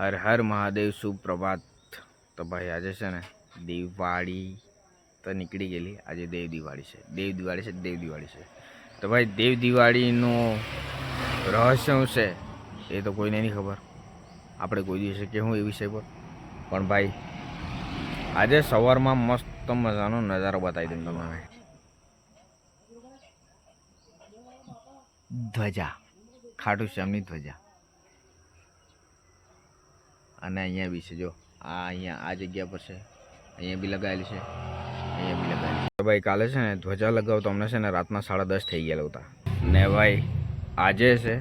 હર હર મહાદેવ, સુપ્રભાત. તો ભાઈ આજે છે ને દિવાળી તો નીકળી ગયેલી. આજે દેવ દિવાળી છે. દેવ દિવાળી છે, દેવ દિવાળી છે. તો ભાઈ દેવ દિવાળીનું રહસ્ય શું છે એ તો કોઈને નહીં ખબર. આપણે કોઈ દિવસે કહેવું એ વિષય પર. પણ ભાઈ, આજે સવારમાં મસ્ત મજાનો નજારો બતાવી દઉં તમને. ધ્વજા. ખાટુ શ્યામની ધ્વજા. અને અહીંયા બી છે, જો. આ અહીંયા, આ જગ્યા પર છે. અહીંયા બી લગાવેલી છે. અહીંયા બી લગાવેલી છે. ભાઈ, કાલે છે ને ધ્વજા લગાવતો અમને છે ને રાતના સાડા દસ થઈ ગયેલા હતા. ને ભાઈ, આજે છે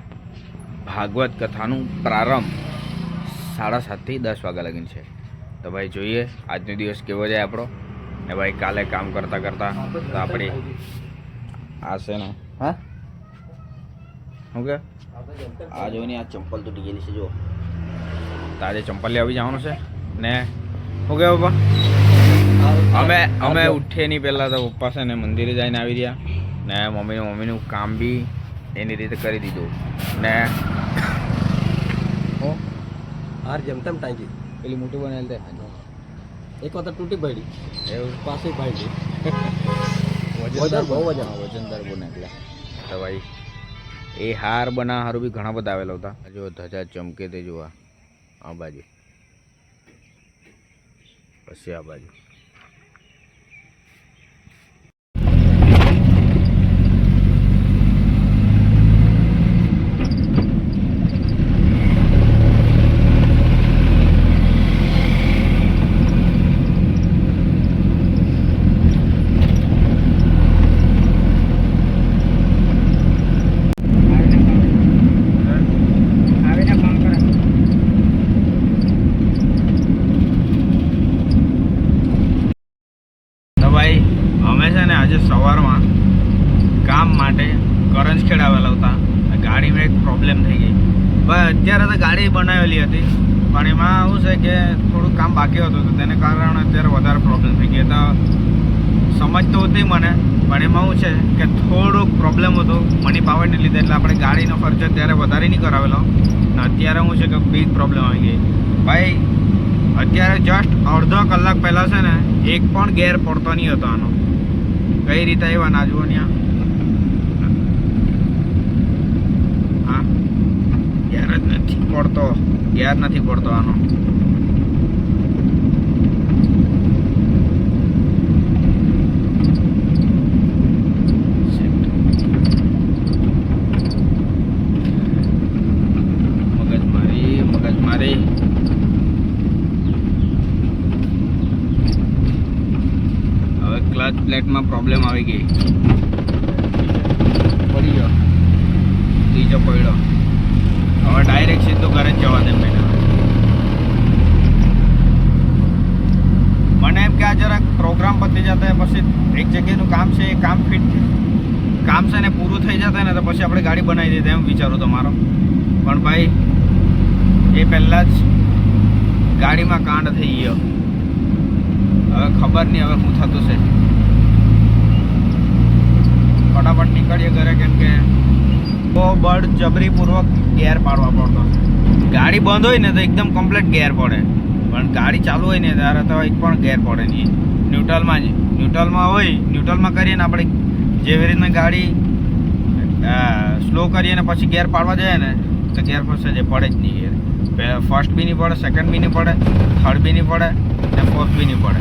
ભાગવત કથાનું પ્રારંભ સાડા સાતથી દસ વાગ્યા લગીન છે. તો ભાઈ, જોઈએ આજનો દિવસ કેવો જાય આપણો. ને ભાઈ, કાલે કામ કરતાં કરતાં તો આપણી આ છે ને, હા? શું કે? આ જોઈને આ ચંપલ તૂટી ગયેલી છે, જો. તો આજે ચંપલ લેવા જવાનું છે. ને શું કે પપ્પા અમે અમે ઉઠીએ નહીં પહેલાં તો પપ્પા છે ને મંદિરે જઈને આવી રહ્યા. ને મમ્મીને મમ્મીનું કામ બી એની રીતે કરી દીધું. ને હું હાર જમતમ ટાંકી. પેલી મોટી બનાવેલ તે એક વખત તૂટી પડી. એવું પાસે પડી વજનદાર બહુ. વજન વજનદાર બને એટલે. તો ભાઈ એ હાર બના હારું બી ઘણા બધા આવેલા હતા. જો ધજા ચમકે તે જોવા આ બાજુ. પછી આ બાજુ તો ભાઈ અમે છે ને આજે સવારમાં કામ માટે કરંજખેડ આવેલા હતા ગાડીમાં એક પ્રોબ્લેમ થઈ ગઈ. ભાઈ અત્યારે તો ગાડી બનાવેલી હતી. પણ એમાં શું છે કે થોડું કામ બાકી હતું તો તેને કારણે અત્યારે વધારે પ્રોબ્લેમ થઈ ગઈ. તો સમજ તો હતી મને, પણ એમાં શું છે કે થોડુંક પ્રોબ્લેમ હતો મની પાવરને લીધે. એટલે આપણે ગાડીનો ખર્ચો ત્યારે વધારે નહીં કરાવેલો. ને અત્યારે શું છે કે બિગ પ્રોબ્લેમ આવી ગઈ. ભાઈ, અત્યારે જસ્ટ અડધો કલાક પહેલાં છે ને, એક પણ ગેર પડતો નહીં હતો આનો. કઈ રીતે આવ્યા ના જુઓ ત્યાં હા? ગેર જ નથી પડતો. યાર નથી પડતો આનો? ક્લચ પ્રોબ્લેમ આવી ગઈ. પડી ગયો. ત્રીજો પડ્યો હવે ડાયરેક્ટ સીધો ઘરે જ જવા દે મેં મને એમ કે આ જરાક પ્રોગ્રામ પતી જતા પછી એક જગ્યાનું કામ છે, એ કામ ફિટ કામ છે ને પૂરું થઈ જતા ને તો પછી આપણે ગાડી બનાવી દીધી એમ વિચારું તમારો. પણ ભાઈ, એ પહેલાં જ ગાડીમાં કાંડ થઈ ગયો. હવે ખબર નહીં હવે શું થતું છે. ફટાફટ નીકળીએ ઘરે કેમ કે બહુ બળ જબરીપૂર્વક ગેર પાડવા પડતો ગાડી બંધ હોય ને તો એકદમ કમ્પ્લીટ ગેર પડે. પણ ગાડી ચાલુ હોય ને ત્યારે તો એક પણ ગેર પડે નહીં. ન્યુટ્રલમાં જ, ન્યુટ્રલમાં હોય, ન્યુટ્રલમાં કરીએ ને આપણે જેવી રીતના ગાડી સ્લો કરીએ ને પછી ગેર પાડવા જાય ને, તો ગેર પડશે જે પડે જ નહીં ગેર ફર્સ્ટ બી નહીં પડે સેકન્ડ બી નહીં પડે થર્ડ બી નહીં પડે ને ફોર્થ બી નહીં પડે.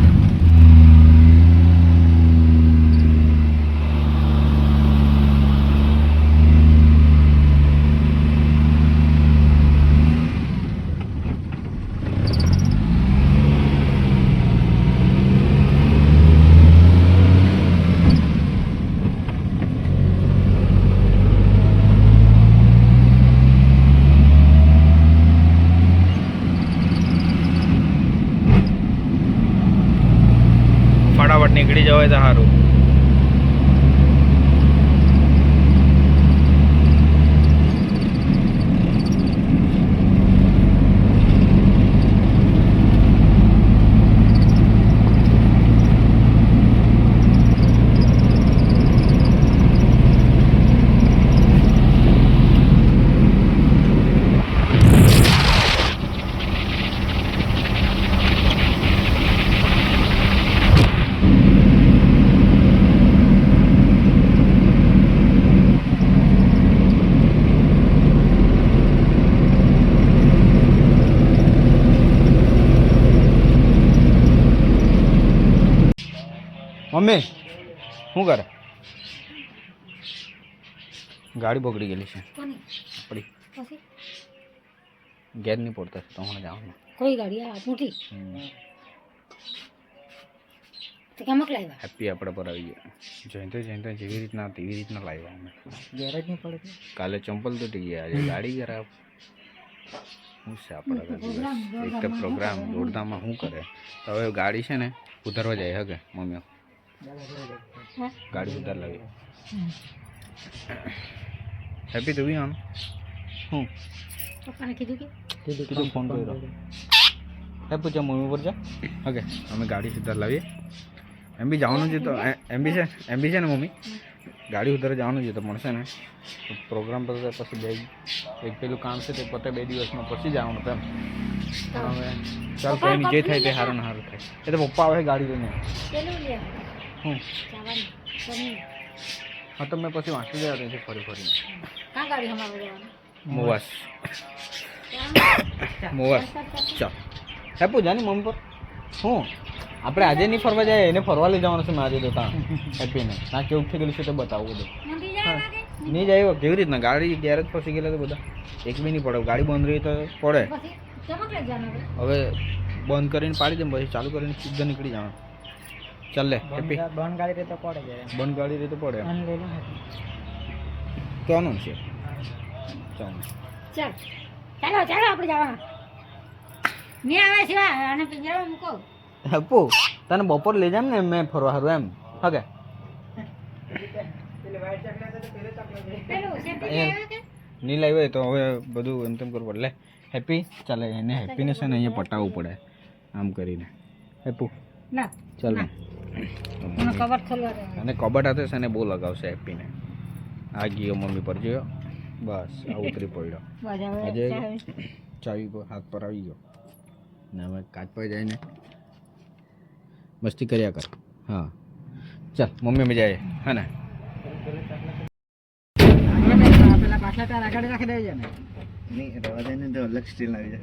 મમ્મી શું કરે? ગાડી બગડી ગયેલી છે. આપણી ઘેર નહીં પડતા તો હમણાં જવાનું. કોઈ ગાડી આ મોટી તો કેમ લાવ્યા હેપી આપણે પર આવી ગયા. જયંતે જયંતે જેવી રીતના તેવી રીતના લાવ્યા અમે. ગેરેજ નહીં પડે કાલે ચંપલ તૂટી ગયા આજે ગાડી ખરાબ. શું છે આપણા એક તો પ્રોગ્રામ દોડધામમાં શું કરે? હવે ગાડી છે ને ઉતરવા જાય હકે મમ્મીઓ હા ગાડી ઉતાર લાવી હેપી તું બી આમ શું પપ્પાને કીધું કે કીધું ફોન કર્યો હે પૂછા મમ્મી પર જા ઓકે અમે ગાડી સુધાર લાવીએ એમ બી જવાનું છે તો એ- એમ બી છે એમ બી છે ને મમ્મી ગાડી ઉધાર જવાનું છે તો મળશે ને તો પ્રોગ્રામ પતે પછી બે એક પેલું કામ છે તે પતે બે દિવસમાં પછી જવાનું તો એમ પણ હવે ચાલ પપ્પા કંઈ નહીં જે થાય તે પપ્પા સારું ને સારું થાય એ તો પપ્પા આવે ગાડી લઈને પેલું લે હું તો મેં પછી વાંચી જાય ત્યાંથી ફરી ફરી કાં ગાડી હમારે જવાનું મોવાસ. મોવાસ. ચાલ હે પૂજા મમ્મી પર? હું આપણે આજે નહીં ફરવા જાય એને ફરવા લઈ જવાનું છે મારી તો ત્યાં હેપીને. ના કેવું થઈ ગયેલું છે તો બતાવવું બધું. નહીં જાય કેવી રીતના? ગાડી ગેરેજ ફસી ગયેલા તો બધા. એક બી નહીં પડે. ગાડી બંધ રહી તો પડે? હવે? બંધ કરીને પાડી દે પછી ચાલુ કરીને સીધા નીકળી જવાનું. ચાલ લે હેપી. બંધ ગાડી રહે તો પડે જાય બંધ ગાડી રહી તો પડે ક્યાંનું છે? ચાલ. ચાલ. ચાલો ચાલો આપણે જવાના નહીં આવે સિવાય અને પિંજરામાં મૂકો. હેપુ તને બપોર લઈ જામ ને મેં ફરવા હારું એમ. હકે પેલું સેફટી એ- આવે કે? નહીં લાવ્યો હોય તો હવે બધું એમ તેમ કરવું પડે. લે હેપી. ચાલે એને હેપીને છે ને અહીંયા પટાવવું પડે. આમ કરીને. હેપુ. ના ચાલ અને કબાટ હાથે છે ને બહુ લગાવશે હેપીને. આ ગયો મમ્મી પર જોયો? બસ આ ઉતરી પડ્યો. આજે ચાવી પર હાથ પર આવી ગયો. ને હવે કાચ પર જઈને મસ્તી કર્યા કર. હા. ચાલ મમ્મી અમે જાય હા ને?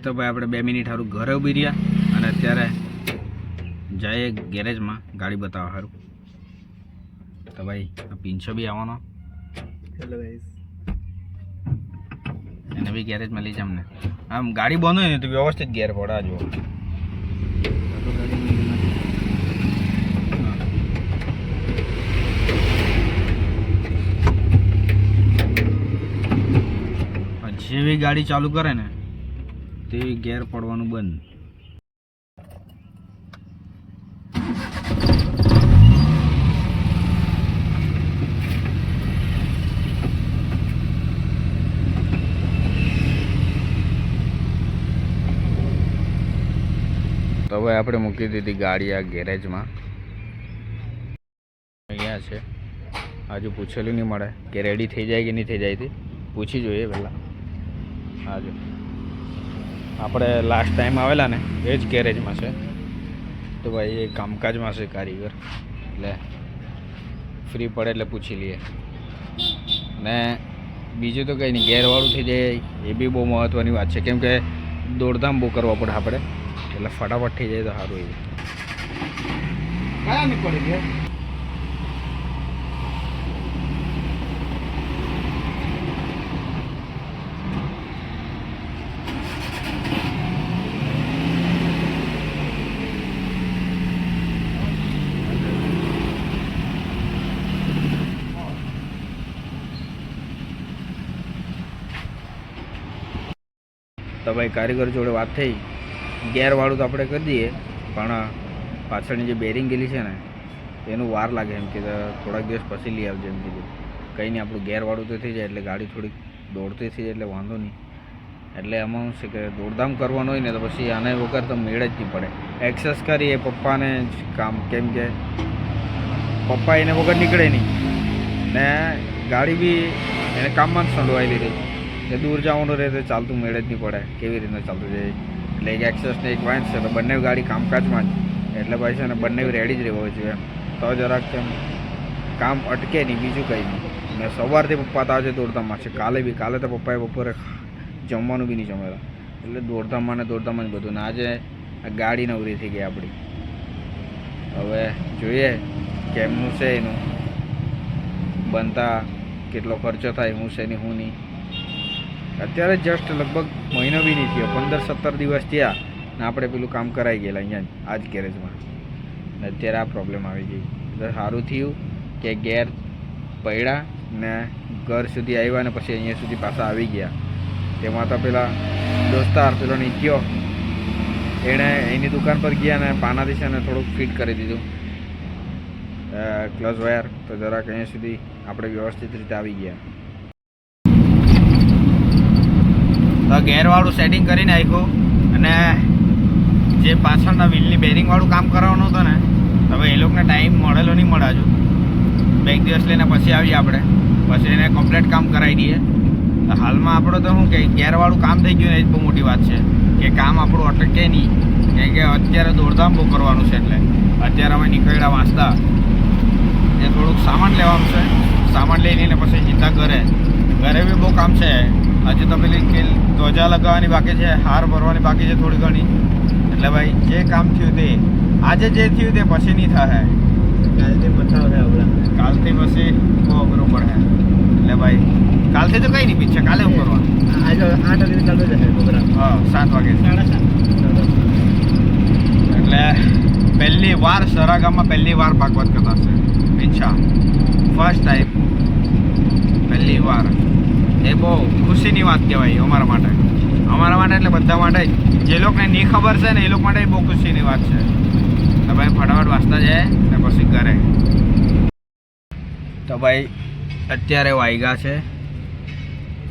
તો ભાઈ આપણે બે મિનિટ સારું ઘરે ઊભી રહ્યા. અને અત્યારે જઈએ ગેરેજમાં ગાડી બતાવવા સારું તો ભાઈ આ પિંછો બી આવવાનો. એને બી ગેરેજમાં લઈ જામ અમને આમ ગાડી બંધ હોય ને તો વ્યવસ્થિત ગેર પડે જુઓ. જેવી ગાડી ચાલુ કરે ને તેવી ગેર પડવાનું બંધ. તો હવે આપણે મૂકી દીધી ગાડી આ ગેરેજમાં. અહીંયા છે. હજુ પૂછેલું નહીં મળે કે રેડી થઈ જાય કે નહીં થઈ જાય તે. પૂછી જોઈએ પહેલાં. હાજુ આપણે લાસ્ટ ટાઈમ આવેલા ને, એ જ ગેરેજમાં છે. તો ભાઈ, એ કામકાજમાં છે કારીગર. એટલે ફ્રી પડે એટલે પૂછી લઈએ. ને બીજું તો કંઈ નહીં, ગેરવાળું થઈ જાય, એ બી બહુ મહત્ત્વની વાત છે. કેમ કે દોડધામ બહુ કરવા પડે આપણે. એટલે ફટાફટ થઈ જાય તો સારું એવું. કયા નહીં પડે તો ભાઈ કારીગર જોડે વાત થઈ. ગેરવાળું તો આપણે કરી દઈએ, પણ પાછળની જે બેરિંગ ગયેલી છે ને, એનું વાર લાગે એમ કે થોડાક દિવસ પછી લઈ આવજો એમ કીધું. કંઈ નહીં, આપણું ગેરવાળું તો થઈ જાય, એટલે ગાડી થોડીક દોડતી થઈ જાય, એટલે વાંધો નહીં. એટલે એમાં શું કે દોડધામ કરવાનું હોય ને, તો પછી આને વગર તો મેળ જ નહીં પડે. એક્સેસ કરી એ પપ્પાને જ કામ, કેમ કે પપ્પા એને વગર નીકળે નહીં. ને ગાડી બી એને કામમાં જ સંડવાયેલી લીધી કે દૂર જવાનું રહે તો ચાલતું મેળ જ નહીં પડે, કેવી રીતના ચાલતું જાય એટલે એક એક્સેસ ને એક વાઇન્સ છે, તો બંને ગાડી કામકાજમાં જ. એટલે ભાઈ છે ને બંને રેડી જ રહેવો જોઈએ. તો જરાક કેમ કામ અટકે નહીં, બીજું કંઈ નહીં. ને સવારથી પપ્પા તો આજે દોડધામમાં છે. કાલે બી, કાલે તો પપ્પાએ બપોરે જમવાનું બી નહીં જમેલા. એટલે દોડધામમાં ને દોડધામમાં જ બધું. ને આજે ગાડી નવરી થઈ ગઈ આપણી. હવે જોઈએ કેમનું છે એનું. બનતા કેટલો ખર્ચો થાય, હું છે ને હું નહીં. અત્યારે જસ્ટ લગભગ મહિનો બી નહીં થયો, પંદર સત્તર દિવસ થયા ને આપણે પેલું કામ કરાવી ગયેલા અહીંયા આ જ ગેરેજમાં ને અત્યારે આ પ્રોબ્લેમ આવી ગઈ. એટલે સારું થયું કે ગેર પડ્યા ને ઘર સુધી આવ્યા ને પછી અહીંયા સુધી પાછા આવી ગયા. તેમાં તો પેલા દોસ્તાર પેલો નીકળ્યો એણે એની દુકાન પર ગયા ને પાનાથી છે ને થોડુંક ફિટ કરી દીધું. ક્લચ વાયર તો જરાક અહીંયા સુધી આપણે વ્યવસ્થિત રીતે આવી ગયા. તો ગેરવાળું સેટિંગ કરી નાખ્યું અને જે પાછળના વ્હીલની બેરિંગવાળું કામ કરવાનું હતું ને, હવે એ લોકોને ટાઈમ મળેલો નહીં મળે બે દિવસ લઈને પછી આવીએ આપણે. પછી એને કમ્પ્લીટ કામ કરાવી દઈએ. તો હાલમાં આપણો તો શું કે ગેરવાળું કામ થઈ ગયું ને એ જ બહુ મોટી વાત છે. કે કામ આપણું અટકે નહીં. કેમ કે અત્યારે દોડધામ બહુ કરવાનું છે એટલે. અત્યારે અમે નીકળ્યા વાંચતા એ થોડુંક સામાન લેવાનું છે. સામાન લઈ લઈને પછી ચિંતા ઘરે. ઘરે બી બહુ કામ છે. હજુ તો પેલી કે ધ્વજા લગાવવાની બાકી છે હાર ભરવાની બાકી છે થોડી ઘણી. એટલે ભાઈ જે કામ થયું તે આજે જે થયું તે પછી નહીં થાય. કાલથી છે આપણા. કાલથી પછી બહુ અઘરું પડે. એટલે ભાઈ કાલથી તો કઈ નહીં પીછે કાલે હું કરવાનું? આજે આઠ વાગે ચાલુ જશે પ્રોગ્રામ. હા સાત વાગે. સાડા સાત. એટલે પહેલી વાર સરાગામાં પહેલી વાર ભાગવત કથા છે. ઈચ્છા ફર્સ્ટ ટાઈમ પહેલી વાર. એ બહુ ખુશીની વાત કહેવાય અમારા માટે. અમારા માટે એટલે બધા માટે જે. લોકોને નહીં ખબર છે ને એ લોકો માટે બહુ ખુશીની વાત છે. તો ભાઈ ફટાફટ વાંચતા જાય ને પછી ઘરે. તો ભાઈ, અત્યારે વાગ્યા છે.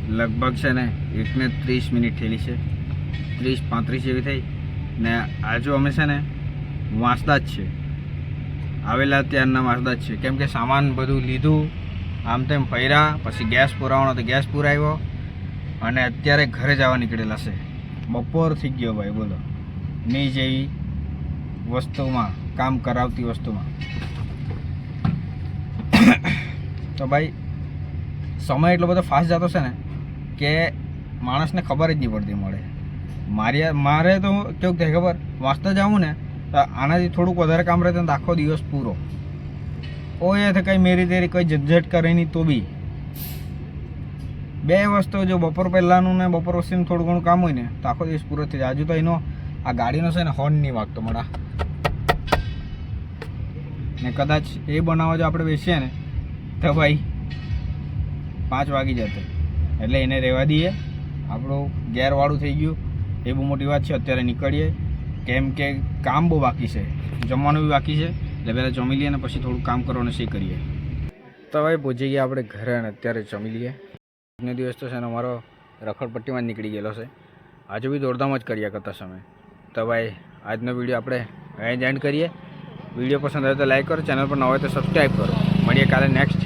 લગભગ છે ને એકને ત્રીસ મિનિટ થયેલી છે. ત્રીસ પાંત્રીસ એવી થઈ. ને આજુ અમે છે ને વાંચતા જ છે આવેલા ત્યારના વાંચતા જ છે કેમ કે સામાન બધું લીધું. આમ તેમ ફર્યા પછી ગેસ પુરાવાનો તો ગેસ પુરાવ્યો અને અત્યારે ઘરે જવા નીકળેલા છે. બપોર થઈ ગયો ભાઈ, બોલો. નહીં જેવી વસ્તુમાં, કામ કરાવતી વસ્તુમાં. તો ભાઈ, સમય એટલો બધો ફાસ્ટ જતો છે ને કે માણસને ખબર જ નહીં પડતી મળે. મારી મારે તો કેવું થાય ખબર? વાંચતા જાઉં ને, તો આનાથી થોડુંક વધારે કામ રહે તો આખો દિવસ પૂરો. કોઈ એ કંઈ મેરી તેરી કંઈ ઝટઝટ કરે નહીં તો બી. બે વસ્તુ જો બપોર પહેલાંનું ને બપોર પછીનું થોડું ઘણું કામ હોય ને, તો આખો દિવસ પૂરો થઈ જાય. હજુ તો એનો આ ગાડીનો છે ને હોર્ન નહીં વાગતો મારા. ને કદાચ એ બનાવવા જો આપણે બેસીએ ને, તો ભાઈ પાંચ વાગી જશે. એટલે એને રહેવા દઈએ. આપણું ગેરવાળું થઈ ગયું. એ બહુ મોટી વાત છે, અત્યારે નીકળીએ. કેમ કે કામ બહુ બાકી છે. જમવાનું બી બાકી છે. એટલે પહેલાં જમી લઈએ અને પછી થોડું કામ કરવાનું શી કરીએ. તો ભાઈ પહોંચી ગયા આપણે ઘરે અને અત્યારે જમી લઈએ. આજનો દિવસ તો છે ને અમારો રખડપટ્ટીમાં જ નીકળી ગયેલો છે. આજે બી દોડધામ જ કર્યા કરતા સમય. તો ભાઈ, આજનો વીડિયો આપણે અહીં જ એન્ડ કરીએ. વીડિયો પસંદ આવે તો લાઈક કરો, ચેનલ પર ન હોય તો સબસ્ક્રાઈબ કરો. મળીએ કાલે નેક્સ્ટ